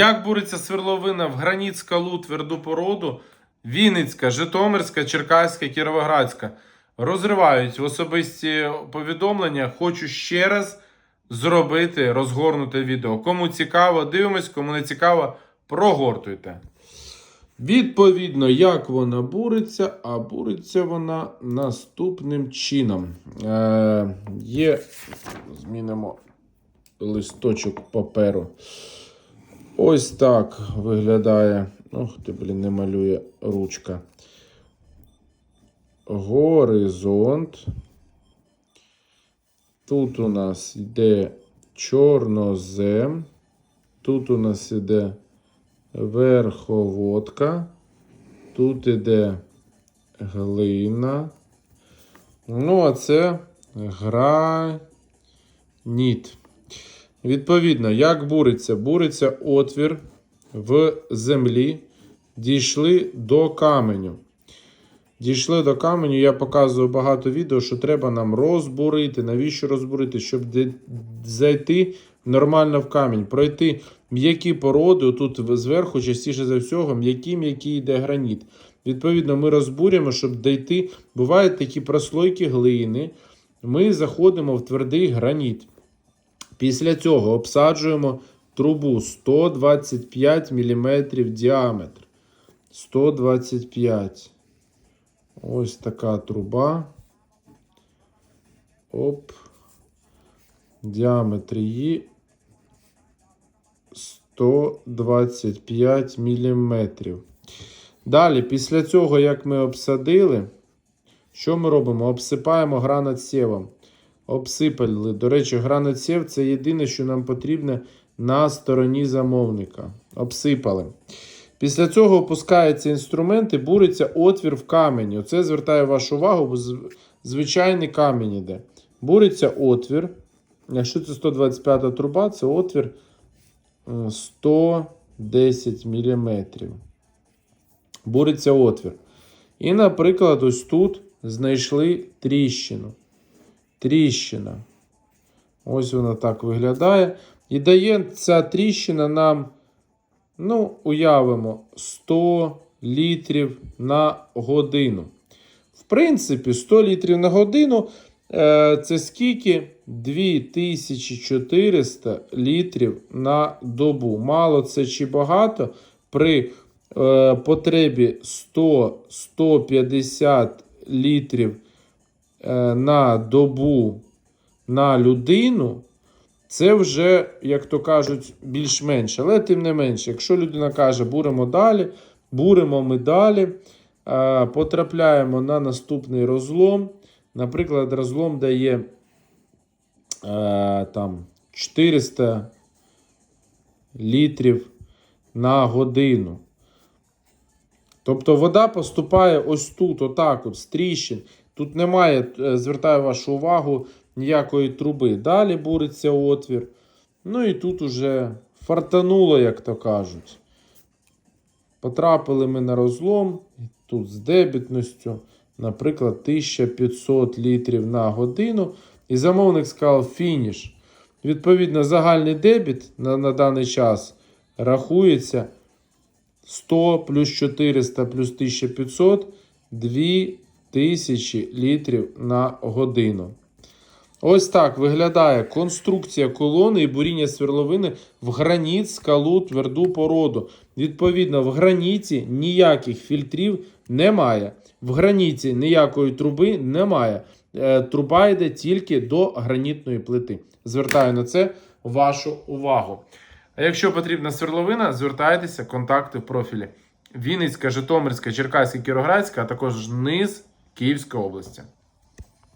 Як буриться сверловина в граніт, скалу, тверду породу, Вінницька, Житомирська, Черкаська, Кіровоградська. Розривають в особисті повідомлення. Хочу ще раз зробити розгорнуте відео. Кому цікаво, дивимось, кому не цікаво, прогортуйте. Відповідно, як вона буриться, а буриться вона наступним чином. Е, є, змінимо листочок паперу. Ось так виглядає. Ох ти, блін, не малює ручка. Горизонт. Тут у нас йде чорнозем. Тут у нас йде верховодка. Тут іде глина. Ну, а це граніт. Відповідно, як буриться? Буриться отвір в землі. Дійшли до каменю. Дійшли до каменю, я показую багато відео, що треба нам розбурити. Навіщо розбурити? Щоб зайти нормально в камінь, пройти м'які породи. Тут зверху, частіше за всього, м'які м'які йде граніт. Відповідно, ми розбурюємо, щоб дійти. Бувають такі прослойки глини. Ми заходимо в твердий граніт. Після цього обсаджуємо трубу 125 мм діаметр. 125. Ось така труба. Оп. Діаметр її 125 мм. Далі, після цього, як ми обсадили, що ми робимо? Обсипаємо гранатсєвом. Обсипали. До речі, гранатсєв це єдине, що нам потрібне на стороні замовника. Обсипали. Після цього опускається інструмент і буриться отвір в камені. Оце звертаю вашу увагу, бо звичайний камінь іде. Буриться отвір. Якщо це 125 труба, це отвір е, 110 мм. Буриться отвір. І, наприклад, ось тут знайшли тріщину. Тріщина. Ось вона так виглядає. І дає ця тріщина нам, ну, уявимо, 100 літрів на годину. В принципі, 100 літрів на годину е, це скільки? 2400 літрів на добу. Мало це чи багато при е, потребі 100-150 літрів на добу на людину, це вже, як то кажуть, більш-менш. Але тим не менше, якщо людина каже, буримо далі, буримо ми далі, е, потрапляємо на наступний розлом. Наприклад, розлом дає е, там 400 літрів на годину. Тобто вода поступає ось тут, отак, от, з тріщин. Тут немає, е, звертаю вашу увагу, ніякої труби. Далі буриться отвір. Ну і тут уже фартануло, як то кажуть. Потрапили ми на розлом. Тут з дебітністю, наприклад, 1500 літрів на годину. І замовник сказав фініш. Відповідно, загальний дебіт на, на даний час рахується 100 плюс 400 плюс 1500 2000 літрів на годину. Ось так виглядає конструкція колони і буріння сверловини в граніт, скалу, тверду породу. Відповідно, в граніті ніяких фільтрів немає. В граніті ніякої труби немає. Е, Труба йде тільки до гранітної плити. Звертаю на це вашу увагу. А якщо потрібна сверловина, звертайтеся, контакти в профілі. Вінницька, Житомирська, Черкаська, Кіроградська, а також низ Київської області.